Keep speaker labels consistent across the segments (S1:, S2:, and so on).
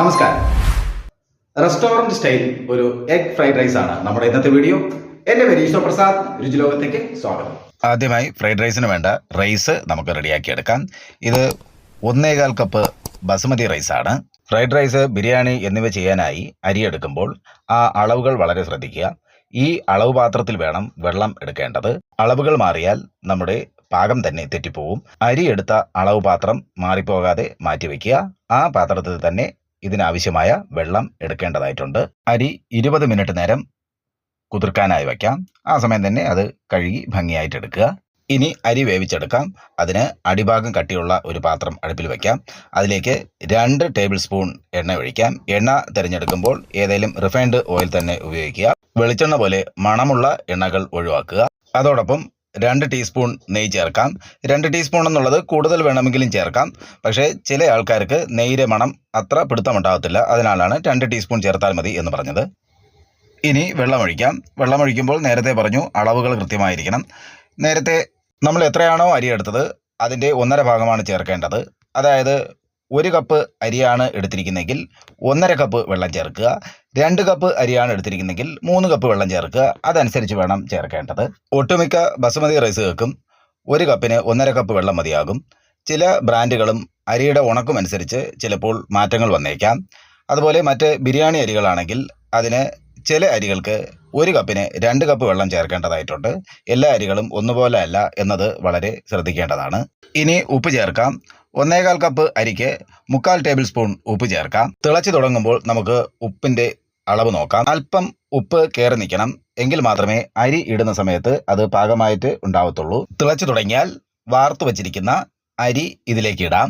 S1: നമസ്കാരം. Restaurant style ഒരു egg fried rice ആണ് നമ്മുടെ ഇന്നത്തെ വീഡിയോ. എന്റെ പേര് ഈശ്വർ പ്രസാദ്. രുചിലോകത്തേക്ക് സ്വാഗതം.
S2: ആദ്യമായി ഫ്രൈഡ് റൈസിന് വേണ്ട റൈസ് നമുക്ക് റെഡിയാക്കി എടുക്കാം. ഇത് ഒന്നേകാൽ കപ്പ് ബസുമതി ആണ്. ഫ്രൈഡ് റൈസ് ബിരിയാണി എന്നിവ ചെയ്യാനായി അരി എടുക്കുമ്പോൾ ആ അളവുകൾ വളരെ ശ്രദ്ധിക്കുക. ഈ അളവ് പാത്രത്തിൽ വേണം വെള്ളം എടുക്കേണ്ടത്. അളവുകൾ മാറിയാൽ നമ്മുടെ പാകം തന്നെ തെറ്റിപ്പോവും. അരി എടുത്ത അളവ് പാത്രം മാറിപ്പോകാതെ മാറ്റിവെക്കുക. ആ പാത്രത്തിൽ തന്നെ ഇതിനാവശ്യമായ വെള്ളം എടുക്കേണ്ടതായിട്ടുണ്ട്. അരി ഇരുപത് മിനിറ്റ് നേരം കുതിർക്കാനായി വയ്ക്കാം. ആ സമയം തന്നെ അത് കഴുകി ഭംഗിയായിട്ട് എടുക്കുക. ഇനി അരി വേവിച്ചെടുക്കാം. അതിന് അടിഭാഗം കട്ടിയുള്ള ഒരു പാത്രം അടുപ്പിൽ വയ്ക്കാം. അതിലേക്ക് രണ്ട് ടേബിൾ സ്പൂൺ എണ്ണ ഒഴിക്കാം. എണ്ണ തിരഞ്ഞെടുക്കുമ്പോൾ ഏതെങ്കിലും റിഫൈൻഡ് ഓയിൽ തന്നെ ഉപയോഗിക്കുക. വെളിച്ചെണ്ണ പോലെ മണമുള്ള എണ്ണകൾ ഒഴിവാക്കുക. അതോടൊപ്പം രണ്ട് ടീസ്പൂൺ നെയ്യ് ചേർക്കാം. രണ്ട് ടീസ്പൂൺ എന്നുള്ളത് കൂടുതൽ വേണമെങ്കിലും ചേർക്കാം. പക്ഷേ ചില ആൾക്കാർക്ക് നെയ്യിലെ മണം അത്ര പിടുത്തമുണ്ടാകത്തില്ല. അതിനാലാണ് രണ്ട് ടീസ്പൂൺ ചേർത്താൽ മതി എന്ന് പറഞ്ഞത്. ഇനി വെള്ളമൊഴിക്കാം വെള്ളമൊഴിക്കുമ്പോൾ നേരത്തെ പറഞ്ഞു അളവുകൾ കൃത്യമായിരിക്കണം. നേരത്തെ നമ്മൾ എത്രയാണോ അരി എടുത്തത് അതിന്റെ ഒന്നര ഭാഗമാണ് ചേർക്കേണ്ടത്. അതായത് ഒരു കപ്പ് അരിയാണ് എടുത്തിരിക്കുന്നതെങ്കിൽ ഒന്നര കപ്പ് വെള്ളം ചേർക്കുക. രണ്ട് കപ്പ് അരിയാണ് എടുത്തിരിക്കുന്നതെങ്കിൽ മൂന്ന് കപ്പ് വെള്ളം ചേർക്കുക. അതനുസരിച്ച് വേണം ചേർക്കേണ്ടത്. ഒട്ടുമിക്ക ബസുമതി റൈസുകൾക്കും ഒരു കപ്പിന് ഒന്നര കപ്പ് വെള്ളം മതിയാകും. ചില ബ്രാൻഡുകളും അരിയുടെ ഉണക്കും അനുസരിച്ച് ചിലപ്പോൾ മാറ്റങ്ങൾ വന്നേക്കാം. അതുപോലെ മറ്റ് ബിരിയാണി അരികളാണെങ്കിൽ അതിന് ചില അരികൾക്ക് ഒരു കപ്പിന് രണ്ട് കപ്പ് വെള്ളം ചേർക്കേണ്ടതായിട്ടുണ്ട്. എല്ലാ അരികളും ഒന്നുപോലെ അല്ല എന്നത് വളരെ ശ്രദ്ധിക്കേണ്ടതാണ്. ഇനി ഉപ്പ് ചേർക്കാം. ഒന്നേകാൽ കപ്പ് അരിക്ക് മുക്കാൽ ടേബിൾ സ്പൂൺ ഉപ്പ് ചേർക്കാം. തിളച്ചു തുടങ്ങുമ്പോൾ നമുക്ക് ഉപ്പിന്റെ അളവ് നോക്കാം. അല്പം ഉപ്പ് കയറി നിൽക്കണം. എങ്കിൽ മാത്രമേ അരി ഇടുന്ന സമയത്ത് അത് പാകമായിട്ട് ഉണ്ടാവത്തുള്ളൂ. തിളച്ചു തുടങ്ങിയാൽ വാർത്തു വച്ചിരിക്കുന്ന അരി ഇതിലേക്ക് ഇടാം.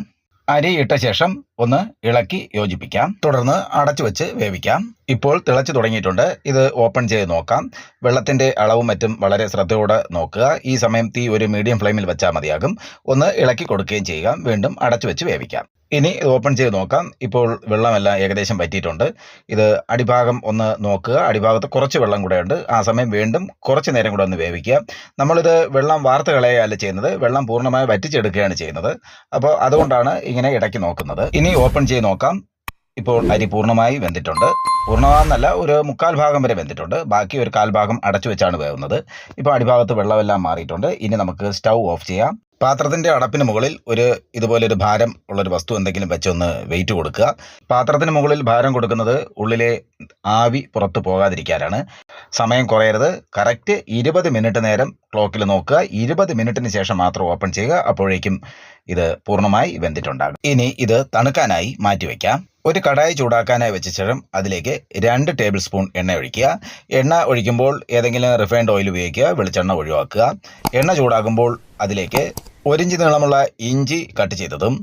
S2: അരി ഇട്ട ശേഷം ഒന്ന് ഇളക്കി യോജിപ്പിക്കാം. തുടർന്ന് അടച്ചു വെച്ച് വേവിക്കാം. ഇപ്പോൾ തിളച്ചു തുടങ്ങിയിട്ടുണ്ട്. ഇത് ഓപ്പൺ ചെയ്ത് നോക്കാം. വെള്ളത്തിന്റെ അളവും മറ്റും വളരെ ശ്രദ്ധയോടെ നോക്കുക. ഈ സമയം തീ ഒരു മീഡിയം ഫ്ലെയിമിൽ വെച്ചാൽ മതിയാകും. ഒന്ന് ഇളക്കി കൊടുക്കുകയും ചെയ്യുക. വീണ്ടും അടച്ചു വെച്ച് വേവിക്കാം. ഇനി ഓപ്പൺ ചെയ്ത് നോക്കാം. ഇപ്പോൾ വെള്ളമെല്ലാം ഏകദേശം പറ്റിയിട്ടുണ്ട് ഇത് അടിഭാഗം ഒന്ന് നോക്കുക. അടിഭാഗത്ത് കുറച്ച് വെള്ളം കൂടെ ഉണ്ട്. ആ സമയം വീണ്ടും കുറച്ച് നേരം കൂടെ ഒന്ന് വേവിക്കുക. നമ്മളിത് വെള്ളം വാർത്ത് കളയുകയല്ല ചെയ്യുന്നത്. വെള്ളം പൂർണമായി വറ്റിച്ചെടുക്കുകയാണ് ചെയ്യുന്നത്. അപ്പോൾ അതുകൊണ്ടാണ് ഇങ്ങനെ ഇടയ്ക്ക് നോക്കുന്നത്. ഇനി ഓപ്പൺ ചെയ്ത് നോക്കാം. ഇപ്പോൾ അരി പൂർണമായി വെന്തിട്ടുണ്ട്. പൂർണമാകുന്നല്ല ഒരു മുക്കാൽ ഭാഗം വരെ വെന്തിട്ടുണ്ട്. ബാക്കി ഒരു കാൽ ഭാഗം അടച്ചു വെച്ചാണ് വേവുന്നത്. ഇപ്പോൾ അടിഭാഗത്ത് വെള്ളമെല്ലാം മാറിയിട്ടുണ്ട്. ഇനി നമുക്ക് സ്റ്റൗ ഓഫ് ചെയ്യാം. പാത്രത്തിന്റെ അടപ്പിന് മുകളിൽ ഒരു ഇതുപോലെ ഒരു ഭാരം ഉള്ളൊരു വസ്തു എന്തെങ്കിലും വെച്ചൊന്ന് വെയിറ്റ് കൊടുക്കുക. പാത്രത്തിന് മുകളിൽ ഭാരം കൊടുക്കുന്നത് ഉള്ളിലെ ആവി പുറത്ത് പോകാതിരിക്കാനാണ്. സമയം കുറയരുത്. കറക്റ്റ് ഇരുപത് മിനിറ്റ് നേരം ക്ലോക്കിൽ നോക്കുക. ഇരുപത് മിനിറ്റിന് ശേഷം മാത്രം ഓപ്പൺ ചെയ്യുക. അപ്പോഴേക്കും ഇത് പൂർണമായി വെന്തിട്ടുണ്ടാകും. ഇനി ഇത് തണുക്കാനായി മാറ്റിവെക്കാം ഒരു കടായി ചൂടാക്കാനായി വെച്ച ശേഷം അതിലേക്ക് രണ്ട് ടേബിൾ സ്പൂൺ എണ്ണ ഒഴിക്കുക. എണ്ണ ഒഴിക്കുമ്പോൾ ഏതെങ്കിലും റിഫൈൻഡ് ഓയിൽ ഉപയോഗിക്കുക. വെളിച്ചെണ്ണ ഒഴിവാക്കുക. എണ്ണ ചൂടാക്കുമ്പോൾ അതിലേക്ക് ഒരിഞ്ച് നീളമുള്ള ഇഞ്ചി കട്ട് ചെയ്തതും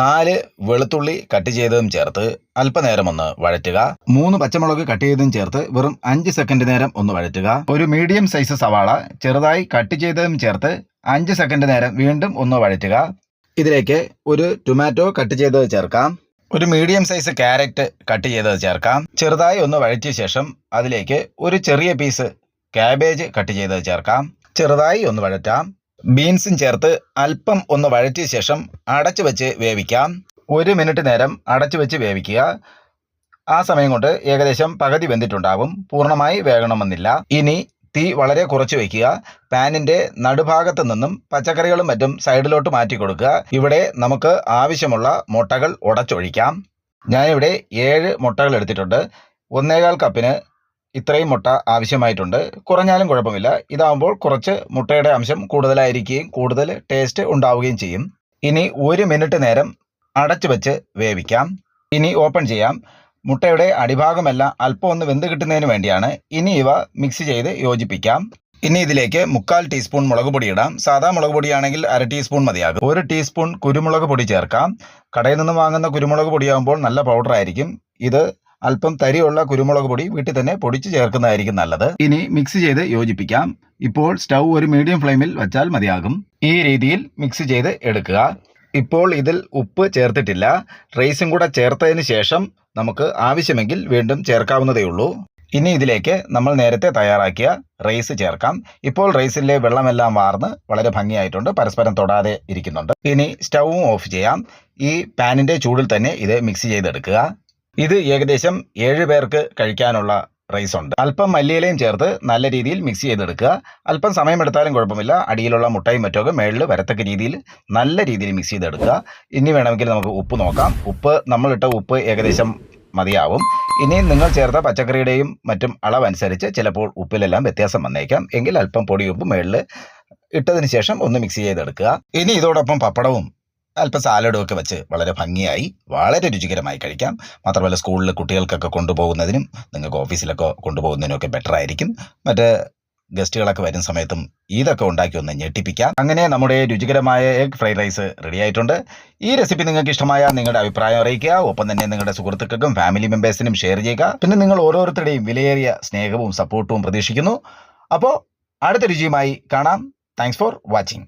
S2: നാല് വെളുത്തുള്ളി കട്ട് ചെയ്തതും ചേർത്ത് അല്പനേരം ഒന്ന് വഴറ്റുക. മൂന്ന് പച്ചമുളക് കട്ട് ചെയ്തതും ചേർത്ത് വെറും അഞ്ച് സെക്കൻഡ് നേരം ഒന്ന് വഴറ്റുക. ഒരു മീഡിയം സൈസ് സവാള ചെറുതായി കട്ട് ചെയ്തതും ചേർത്ത് അഞ്ച് സെക്കൻഡ് നേരം വീണ്ടും ഒന്ന് വഴറ്റുക. ഇതിലേക്ക് ഒരു ടൊമാറ്റോ കട്ട് ചെയ്തത് ചേർക്കാം. ഒരു മീഡിയം സൈസ് ക്യാരറ്റ് കട്ട് ചെയ്തത് ചേർക്കാം. ചെറുതായി ഒന്ന് വഴറ്റിയ ശേഷം അതിലേക്ക് ഒരു ചെറിയ പീസ് ക്യാബേജ് കട്ട് ചെയ്തത് ചേർക്കാം. ചെറുതായി ഒന്ന് വഴറ്റാം. ബീൻസും ചേർത്ത് അല്പം ഒന്ന് വഴറ്റിയ ശേഷം അടച്ചു വെച്ച് വേവിക്കാം. ഒരു മിനിറ്റ് നേരം അടച്ചു വെച്ച് വേവിക്കുക. ആ സമയം കൊണ്ട് ഏകദേശം പകുതി വെന്തിട്ടുണ്ടാവും. പൂർണമായി വേകണമെന്നില്ല. ഇനി തീ വളരെ കുറച്ച് വയ്ക്കുക. പാനിന്റെ നടുഭാഗത്ത് നിന്നും പച്ചക്കറികളും മറ്റും സൈഡിലോട്ട് മാറ്റി കൊടുക്കുക. ഇവിടെ നമുക്ക് ആവശ്യമുള്ള മുട്ടകൾ ഉടച്ചൊഴിക്കാം. ഞാനിവിടെ ഏഴ് മുട്ടകൾ എടുത്തിട്ടുണ്ട്. ഒന്നേകാൽ കപ്പിന് ഇത്രയും മുട്ട ആവശ്യമായിട്ടുണ്ട്. കുറഞ്ഞാലും കുഴപ്പമില്ല. ഇതാകുമ്പോൾ കുറച്ച് മുട്ടയുടെ അംശം കൂടുതലായിരിക്കുകയും കൂടുതൽ ടേസ്റ്റ് ഉണ്ടാവുകയും ചെയ്യും. ഇനി ഒരു മിനിറ്റ് നേരം അടച്ചു വെച്ച് വേവിക്കാം. ഇനി ഓപ്പൺ ചെയ്യാം. മുട്ടയുടെ അടിഭാഗമെല്ലാം അല്പം ഒന്ന് വെന്ത് കിട്ടുന്നതിന് വേണ്ടിയാണ് ഇനി ഇവ മിക്സ് ചെയ്ത് യോജിപ്പിക്കാം. ഇനി ഇതിലേക്ക് മുക്കാൽ ടീസ്പൂൺ മുളക് പൊടി ഇടാം. സാധാ മുളക് പൊടിയാണെങ്കിൽ അര ടീസ്പൂൺ മതിയാകും. ഒരു ടീസ്പൂൺ കുരുമുളക് പൊടി ചേർക്കാം. കടയിൽ നിന്ന് വാങ്ങുന്ന കുരുമുളക് പൊടിയാകുമ്പോൾ നല്ല പൗഡർ ആയിരിക്കും. ഇത് അല്പം തരിയുള്ള കുരുമുളക് പൊടി വീട്ടിൽ തന്നെ പൊടിച്ച് ചേർക്കുന്നതായിരിക്കും നല്ലത്. ഇനി മിക്സ് ചെയ്ത് യോജിപ്പിക്കാം. ഇപ്പോൾ സ്റ്റൗ ഒരു മീഡിയം ഫ്ലെയിമിൽ വെച്ചാൽ മതിയാകും. ഈ രീതിയിൽ മിക്സ് ചെയ്ത് എടുക്കുക. ഇപ്പോൾ ഇതിൽ ഉപ്പ് ചേർത്തിട്ടില്ല. റൈസും കൂടെ ചേർത്തതിന് ശേഷം നമുക്ക് ആവശ്യമെങ്കിൽ വീണ്ടും ചേർക്കാവുന്നതേ ഉള്ളൂ. ഇനി ഇതിലേക്ക് നമ്മൾ നേരത്തെ തയ്യാറാക്കിയ റൈസ് ചേർക്കാം. ഇപ്പോൾ റൈസിലെ വെള്ളമെല്ലാം വാർന്ന് വളരെ ഭംഗിയായിട്ടുണ്ട്. പരസ്പരം തൊടാതെ ഇരിക്കുന്നുണ്ട്. ഇനി സ്റ്റൗവും ഓഫ് ചെയ്യാം. ഈ പാനിന്റെ ചൂടിൽ തന്നെ ഇത് മിക്സ് ചെയ്തെടുക്കുക. ഇത് ഏകദേശം ഏഴ് പേർക്ക് കഴിക്കാനുള്ള റൈസ് ഉണ്ട്. അല്പം മല്ലിയിലയും ചേർത്ത് നല്ല രീതിയിൽ മിക്സ് ചെയ്തെടുക്കുക. അല്പം സമയമെടുത്താലും കുഴപ്പമില്ല. അടിയിലുള്ള മുട്ടയും മറ്റൊക്കെ മേളിൽ വരത്തക്ക രീതിയിൽ നല്ല രീതിയിൽ മിക്സ് ചെയ്തെടുക്കുക. ഇനി വേണമെങ്കിൽ നമുക്ക് ഉപ്പ് നോക്കാം. ഉപ്പ് നമ്മളിട്ട ഉപ്പ് ഏകദേശം മതിയാവും. ഇനി നിങ്ങൾ ചേർത്ത പച്ചക്കറിയുടെയും മറ്റും അളവനുസരിച്ച് ചിലപ്പോൾ ഉപ്പിലെല്ലാം വ്യത്യാസം വന്നേക്കാം. എങ്കിൽ അല്പം പൊടിയുപ്പ് മേളിൽ ഇട്ടതിന് ശേഷം ഒന്ന് മിക്സ് ചെയ്തെടുക്കുക. ഇനി ഇതോടൊപ്പം പപ്പടവും അല്പം സാലഡും ഒക്കെ വെച്ച് വളരെ ഭംഗിയായി വളരെ രുചികരമായി കഴിക്കാം. മാത്രമല്ല സ്കൂളിൽ കുട്ടികൾക്കൊക്കെ കൊണ്ടുപോകുന്നതിനും നിങ്ങൾക്ക് ഓഫീസിലൊക്കെ കൊണ്ടുപോകുന്നതിനും ഒക്കെ ബെറ്റർ ആയിരിക്കും. മറ്റ് ഗസ്റ്റുകളൊക്കെ വരുന്ന സമയത്തും ഇതൊക്കെ ഉണ്ടാക്കി ഒന്ന് ഞെട്ടിപ്പിക്കാം. അങ്ങനെ നമ്മുടെ രുചികരമായ എഗ് ഫ്രൈഡ് റൈസ് റെഡി ആയിട്ടുണ്ട്. ഈ റെസിപ്പി നിങ്ങൾക്ക് ഇഷ്ടമായ നിങ്ങളുടെ അഭിപ്രായം അറിയിക്കുക. ഒപ്പം തന്നെ നിങ്ങളുടെ സുഹൃത്തുക്കൾക്കും ഫാമിലി മെമ്പേഴ്സിനും ഷെയർ ചെയ്യുക. പിന്നെ നിങ്ങൾ ഓരോരുത്തരുടെയും വിലയേറിയ സ്നേഹവും സപ്പോർട്ടും പ്രതീക്ഷിക്കുന്നു. അപ്പോൾ അടുത്ത രുചിയുമായി കാണാം. Thanks for watching